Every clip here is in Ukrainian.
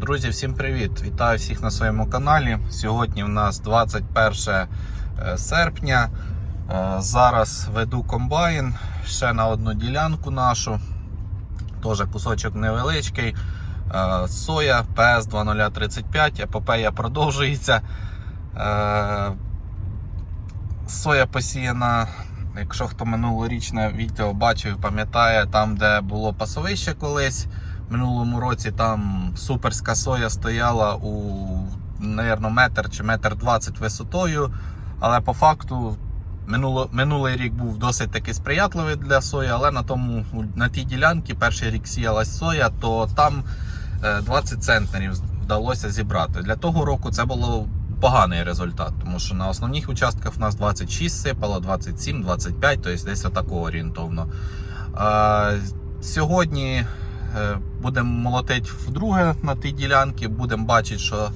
Друзі, всім привіт! Вітаю всіх на своєму каналі. Сьогодні в нас 21 е, серпня. Е, Зараз веду комбайн ще на одну ділянку нашу. Теж кусочок невеличкий. Е, Соя ps 2035, епопея продовжується. Соя посіяна, якщо хто минулорічне відео бачив, пам'ятає, там, де було пасовище колись. Минулому році там суперська соя стояла у, наверно, метр чи метр двадцять висотою. Але по факту минуло, минулий рік був досить таки сприятливий для сої, але на тому на тій ділянці перший рік сіялась соя, то там е, 20 центнерів вдалося зібрати. Для того року це було поганий результат, тому що на основних участках в нас 26 сипало, 27, 25, тобто десь отакого орієнтовно. Е, Сьогодні е, будемо молотити вдруге на тій ділянці, будемо бачити, що,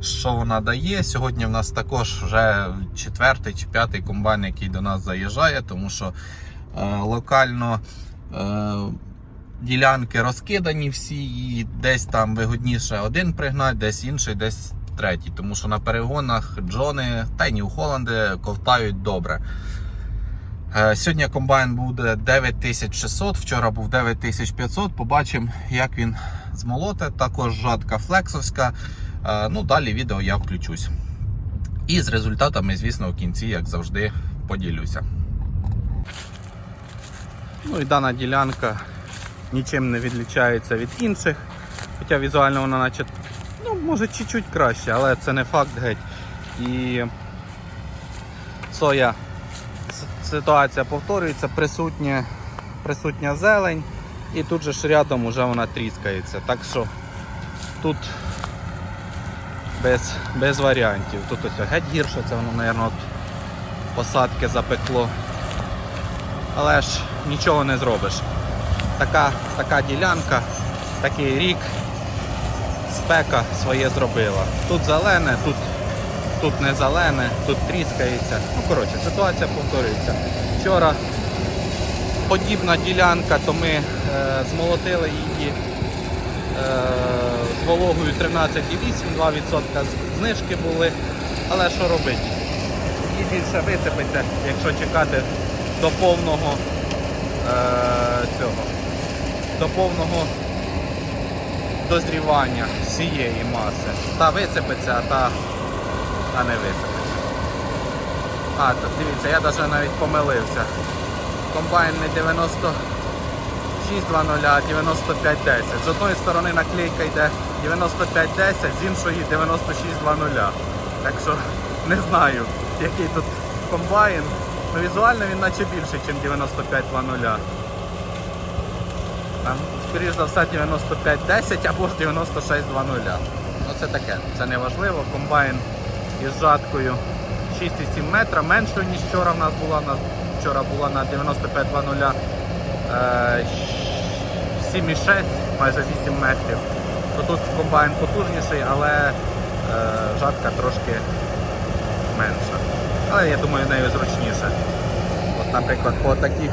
що вона дає. Сьогодні в нас також вже четвертий чи п'ятий комбайн, який до нас заїжджає, тому що е, локально е, ділянки розкидані всі, і десь там вигодніше один пригнати, десь інший, десь третій. Тому що на перегонах Джони та й Нью-Холланди ковтають добре. Е, Сьогодні комбайн буде 9600, вчора був 9500. Побачимо, як він змолоте. Також жатка флексовська. Е, Ну, далі відео я включусь. І з результатами, звісно, в кінці, як завжди, поділюся. Ну і дана ділянка нічим не відлічається від інших. Хоча візуально вона наче, ну, може чуть-чуть краще, але це не факт геть. І соя ситуація повторюється, присутня, присутня зелень, і тут же ж рядом вже вона тріскається. Так що тут без, без варіантів. Тут ось геть гірше, це воно, мабуть, посадки запекло. Але ж нічого не зробиш. Така, така ділянка, такий рік, спека своє зробила. Тут зелене, тут тут не зелене, тут тріскається. Ну, коротше, ситуація повторюється. Вчора подібна ділянка, то ми е, змолотили її е, з вологою 13,8, 2% знижки були. Але що робити? Її більше висипеться, якщо чекати до повного е, цього, до повного дозрівання всієї маси. Та висипеться, та а не висипеться. А, то дивіться, я навіть навіть помилився. Комбайн не 9620, а 9510. З одної сторони наклейка йде 9510, з іншої 9620. Так що не знаю, який тут комбайн. Ну візуально він наче більше, ніж 9520. Там, скоріш за все, 9510 або ж 9620. Ну це таке, це не важливо. Комбайн із жаткою 6,7 метра, меншою, ніж вчора в нас була. Вчора була на 9520 е, 7,6, майже 8 метрів. То тут комбайн потужніший, але е, жатка трошки менша. Але я думаю, нею зручніше. От, наприклад, по таких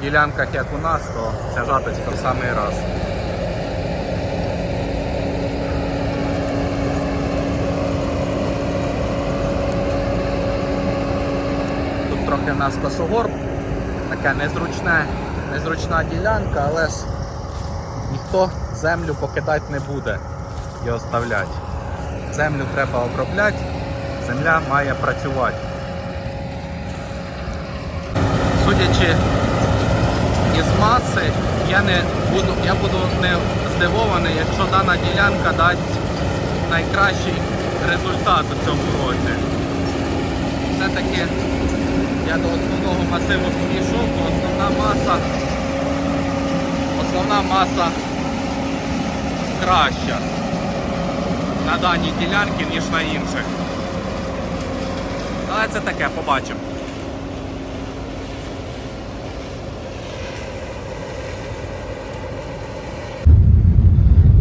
ділянках, як у нас, то ця жаточка в самий раз. В нас косогор, така незручна, незручна ділянка, але ж ніхто землю покидати не буде і оставляти. Землю треба обробляти, земля має працювати. Судячи із маси, я не буду, я буду не здивований, якщо дана ділянка дасть найкращий результат у цьому році. Все-таки я до основного масиву підійшов, то основна маса, основна маса краща на даній ділянці, ніж на інших. Але це таке, побачимо.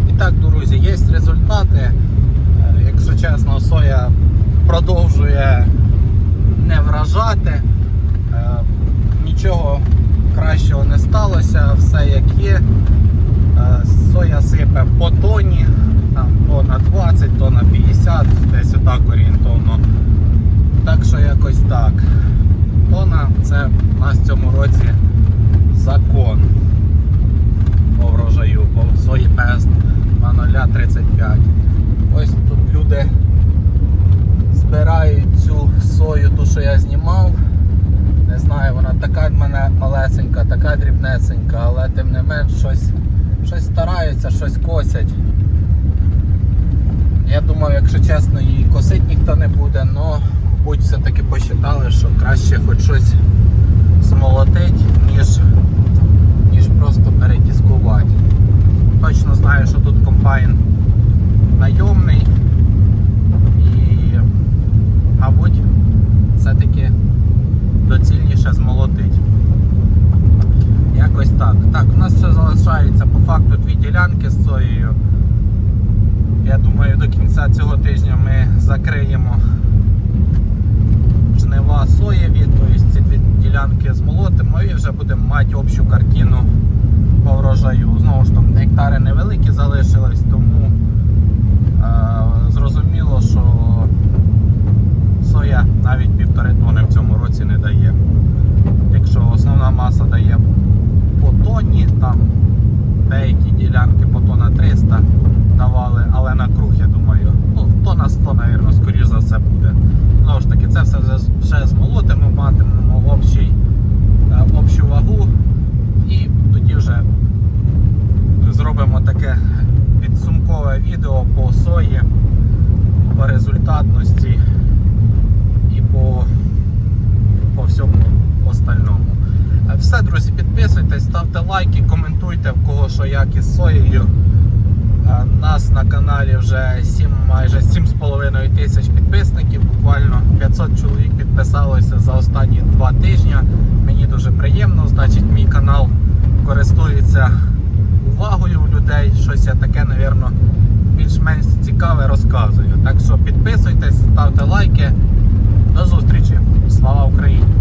І так, друзі, є результати. Е, Якщо чесно, соя продовжує не вражати. Нічого кращого не сталося, все як є. Е, Соя сипе по тоні, там так орієнтовно. Так що якось так. Тона це у нас в цьому році закон по врожаю, по сої пест на 0,35. Ось тут люди збирають цю сою, ту, що я знімав. Така мене малесенька, така дрібнесенька, але тим не менш щось, щось стараються, щось косять. Я думав, якщо чесно, її косить ніхто не буде, але будь все-таки посчитали, що краще хоч щось змолотить, ніж, ніж просто перетіскувати. Точно знаю, що тут комбайн найомний і, мабуть, все-таки доцільніше змолотить. Якось так. Так, у нас ще залишається по факту дві ділянки з соєю. Я думаю, до кінця цього тижня ми закриємо жнива соєві, тобто ці дві ділянки змолотимо і вже будемо мати общу картину по врожаю. Знову ж там гектари невеликі залишились, тому е, зрозуміло, що соя навіть півтори тони в цьому році не дає. Якщо основна маса дає по тонні, там деякі ділянки по тона 300 давали, але на круг, я думаю, ну, 100, мабуть, скоріш за все буде. Знову ж таки, це все вже змолотимо, матимемо общий, е, общу вагу і тоді вже зробимо таке підсумкове відео по сої, по результатності і по, по всьому остальному. Е, Все, друзі, підписуйтесь, ставте лайки, коментуйте в кого що як із соєю. Е, Нас на каналі вже 7, майже 7,5 тисяч підписників. Буквально 500 чоловік підписалося за останні два тижні. Мені дуже приємно, значить мій канал користується увагою у людей. Щось я таке, напевно, більш-менш цікаве розказую. Так що підписуйтесь, ставте лайки. До зустрічі. Слава Україні!